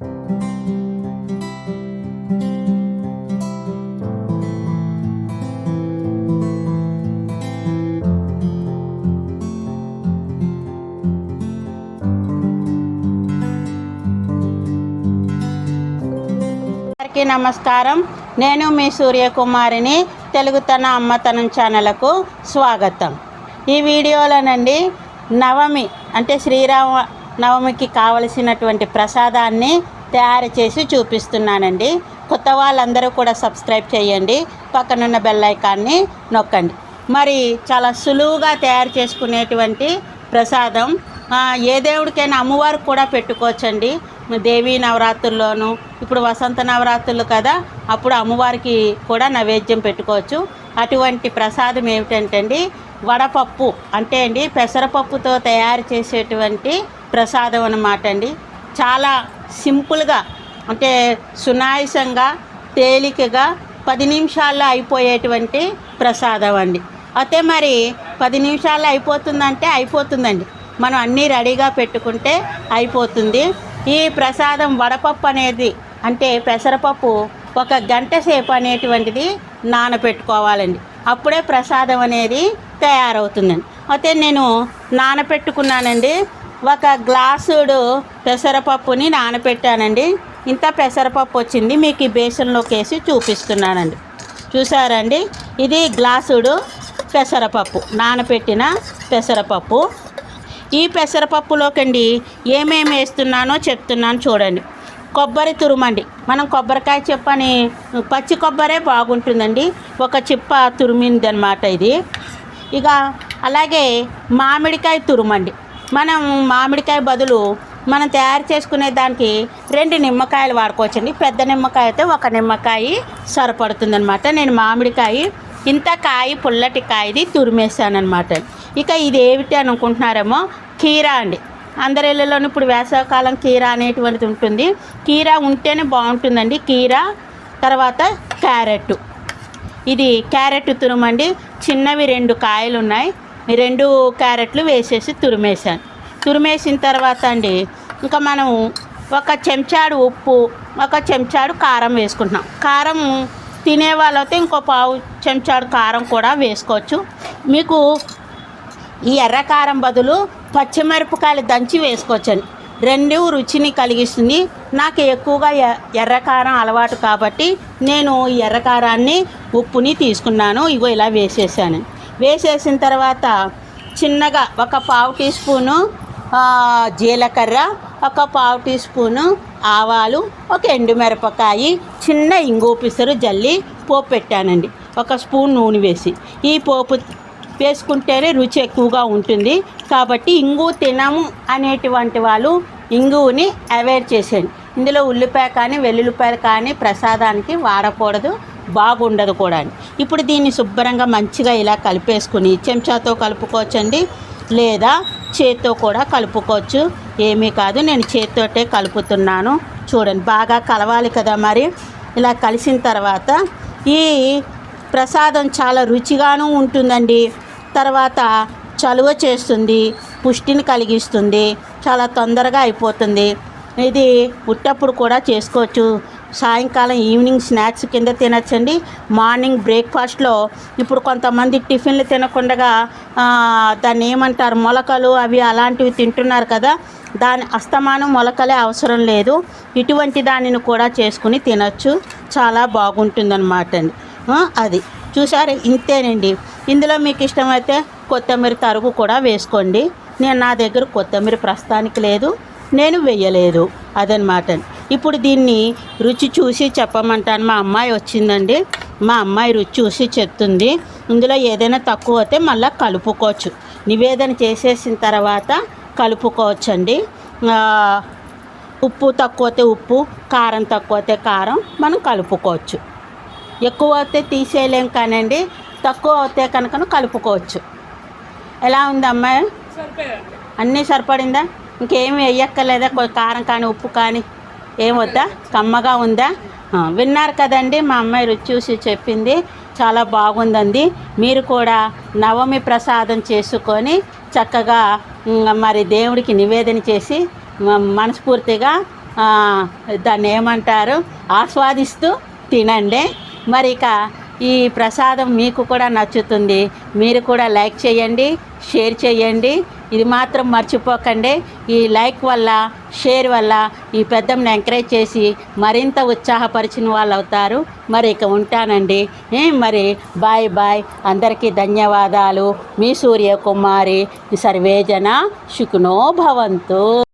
అందరికీ నమస్కారం. నేను మీ సూర్యకుమారిని తెలుగుతన అమ్మతనం ఛానల్కు స్వాగతం. ఈ వీడియోలోనండి నవమి అంటే శ్రీరామ నవమికి కావలసినటువంటి ప్రసాదాన్ని తయారు చేసి చూపిస్తున్నానండి. కొత్త వాళ్ళందరూ కూడా సబ్స్క్రైబ్ చేయండి. పక్కనున్న బెల్ ఐకాన్ని నొక్కండి. మరి చాలా సులువుగా తయారు చేసుకునేటువంటి ప్రసాదం. ఏ దేవుడికైనా అమ్మవారికి కూడా పెట్టుకోవచ్చండి. దేవీ నవరాత్రుల్లోనూ ఇప్పుడు వసంత నవరాత్రులు కదా అప్పుడు అమ్మవారికి కూడా నైవేద్యం పెట్టుకోవచ్చు. అటువంటి ప్రసాదం ఏమిటంటే అండి వడపప్పు అంటే అండి పెసరపప్పుతో తయారు చేసేటువంటి ప్రసాదం అన్నమాట అండి. చాలా సింపుల్గా అంటే సునాయసంగా తేలికగా పది నిమిషాల్లో అయిపోయేటువంటి ప్రసాదం అండి. అయితే మరి పది నిమిషాల్లో అయిపోతుందంటే అయిపోతుందండి. మనం అన్నీ రెడీగా పెట్టుకుంటే అయిపోతుంది. ఈ ప్రసాదం వడపప్పు అనేది అంటే పెసరపప్పు ఒక గంట సేపు అనేటువంటిది నానబెట్టుకోవాలండి అప్పుడే ప్రసాదం అనేది తయారవుతుందండి. అయితే నేను నానబెట్టుకున్నానండి ఒక గ్లాసుడు పెసరపప్పుని నానబెట్టానండి ఇంత పెసరపప్పు వచ్చింది మీకు ఈ బేసన్లోకి వేసి చూపిస్తున్నానండి. చూసారండి? ఇది గ్లాసుడు పెసరపప్పు నానబెట్టిన పెసరపప్పు. ఈ పెసరపప్పులోకండి ఏమేమి వేస్తున్నానో చెప్తున్నాను చూడండి. కొబ్బరి తురుమండి. మనం కొబ్బరికాయ చెప్పని పచ్చి కొబ్బరే బాగుంటుందండి. ఒక చిప్ప తురిమిందనమాట ఇది. ఇక అలాగే మామిడికాయ తురుమండి. మనం మామిడికాయ బదులు మనం తయారు చేసుకునే దానికి రెండు నిమ్మకాయలు వాడుకోవచ్చండి. పెద్ద నిమ్మకాయ అయితే ఒక నిమ్మకాయ సరిపడుతుందనమాట నేను మామిడికాయ ఇంత కాయ పుల్లటి కాయది తురిమేసానమాట ఇక ఇది ఏమిటి అనుకుంటున్నారేమో కీరా అండి. అందరి ఇళ్ళలోనూ ఇప్పుడు వేసవకాలం కీరా అనేటువంటిది ఉంటుంది. కీరా ఉంటేనే బాగుంటుందండి. కీరా తర్వాత క్యారెట్ ఇది క్యారెట్ తురుమండి. చిన్నవి రెండు కాయలు ఉన్నాయి రెండు క్యారెట్లు వేసేసి తురిమేసాను తురిమేసిన తర్వాత అండి ఇంకా మనం ఒక చెంచాడు ఉప్పు ఒక చెంచాడు కారం వేసుకుంటున్నాం. కారం తినే వాళ్ళైతే ఇంకో పావు చెంచాడు కారం కూడా వేసుకోవచ్చు. మీకు ఈ ఎర్ర కారం బదులు పచ్చిమిరపకాయలు దంచి వేసుకోవచ్చండి. రెండు రుచిని కలిగిస్తుంది. నాకు ఎక్కువగా ఎ- ఎర్రకారం అలవాటు కాబట్టి నేను ఈ ఎర్రకారాన్ని ఉప్పుని తీసుకున్నాను. ఇగో ఇలా వేసేసాను. వేసేసిన తర్వాత చిన్నగా ఒక పావు టీ స్పూను జీలకర్ర ఒక పావు టీ స్పూను ఆవాలు ఒక ఎండుమిరపకాయ చిన్న ఇంగు పిసరు జల్లి పోపు పెట్టానండి. ఒక స్పూన్ నూనె వేసి. ఈ పోపు వేసుకుంటేనే రుచి ఎక్కువగా ఉంటుంది. కాబట్టి ఇంగు తినము అనేటువంటి వాళ్ళు ఇంగుని అవాయిడ్ చేసేయండి. ఇందులో ఉల్లిపాయ కానీ వెల్లుల్లిపాయలు కానీ ప్రసాదానికి వాడకూడదు. బాగుండదు కూడా ఇప్పుడు దీన్ని శుభ్రంగా మంచిగా ఇలా కలిపేసుకుని చెంచాతో కలుపుకోవచ్చండి? లేదా చేత్తో కూడా కలుపుకోవచ్చు. ఏమీ కాదు నేను చేత్తోటే కలుపుతున్నాను. చూడండి బాగా కలవాలి కదా మరి. ఇలా కలిసిన తర్వాత ఈ ప్రసాదం చాలా రుచిగాను ఉంటుందండి. తర్వాత చలువ చేస్తుంది పుష్టిని కలిగిస్తుంది చాలా తొందరగా అయిపోతుంది. ఇది ఉట్టప్పుడు కూడా చేసుకోవచ్చు. సాయంకాలం ఈవినింగ్ స్నాక్స్ కింద తినచ్చండి. మార్నింగ్ బ్రేక్ఫాస్ట్లో ఇప్పుడు కొంతమంది టిఫిన్లు తినకుండా దాన్ని ఏమంటారు మొలకలు అవి అలాంటివి తింటున్నారు కదా దాని అస్తమానం మొలకలే అవసరం లేదు. ఇటువంటి దానిని కూడా చేసుకుని తినచ్చు. చాలా బాగుంటుందన్నమాట అండి. అది. చూసారు ఇంతేనండి. ఇందులో మీకు ఇష్టమైతే కొత్తిమీర తరుగు కూడా వేసుకోండి. నేను నా దగ్గర కొత్తిమీర ప్రస్తుతానికి లేదు. నేను వెయ్యలేదు. అదనమాట ఇప్పుడు దీన్ని రుచి చూసి చెప్పమంటాను. మా అమ్మాయి వచ్చిందండి. మా అమ్మాయి రుచి చూసి చెప్తుంది. ఇందులో ఏదైనా తక్కువ అయితే మళ్ళీ కలుపుకోవచ్చు. నివేదన చేసేసిన తర్వాత కలుపుకోవచ్చండి. ఆ, ఉప్పు తక్కువ అయితే ఉప్పు కారం తక్కువ అయితే కారం మనం కలుపుకోవచ్చు. ఎక్కువ అయితే తీసేయలేం కానండి. తక్కువ అయితే కనుక కలుపుకోవచ్చు. ఎలా ఉంది అమ్మాయి? అన్నీ సరిపడిందా? ఇంకేమి వేయక్కర్లేదా కారం కానీ ఉప్పు కానీ ఏం వద్దా? కమ్మగా ఉందా? విన్నారు కదండి మా అమ్మాయి రుచి చూసి చెప్పింది. చాలా బాగుందండి. మీరు కూడా నవమి ప్రసాదం చేసుకొని చక్కగా మరి దేవుడికి నివేదన చేసి మనస్ఫూర్తిగా దాన్ని ఏమంటారు? ఆస్వాదిస్తూ తినండి. మరి ఇక ఈ ప్రసాదం మీకు కూడా నచ్చుతుంది. మీరు కూడా లైక్ చేయండి షేర్ చేయండి. ఇది మాత్రం మర్చిపోకండి. ఈ లైక్ వల్ల షేర్ వల్ల ఈ పెద్దమ్మని ఎంకరేజ్ చేసి మరింత ఉత్సాహపరిచిన వాళ్ళు అవుతారు. మరి ఇక ఉంటానండి. మరి బాయ్ బాయ్. అందరికీ ధన్యవాదాలు. మీ సూర్యకుమారి సర్వేజన శుకునో భవంతు.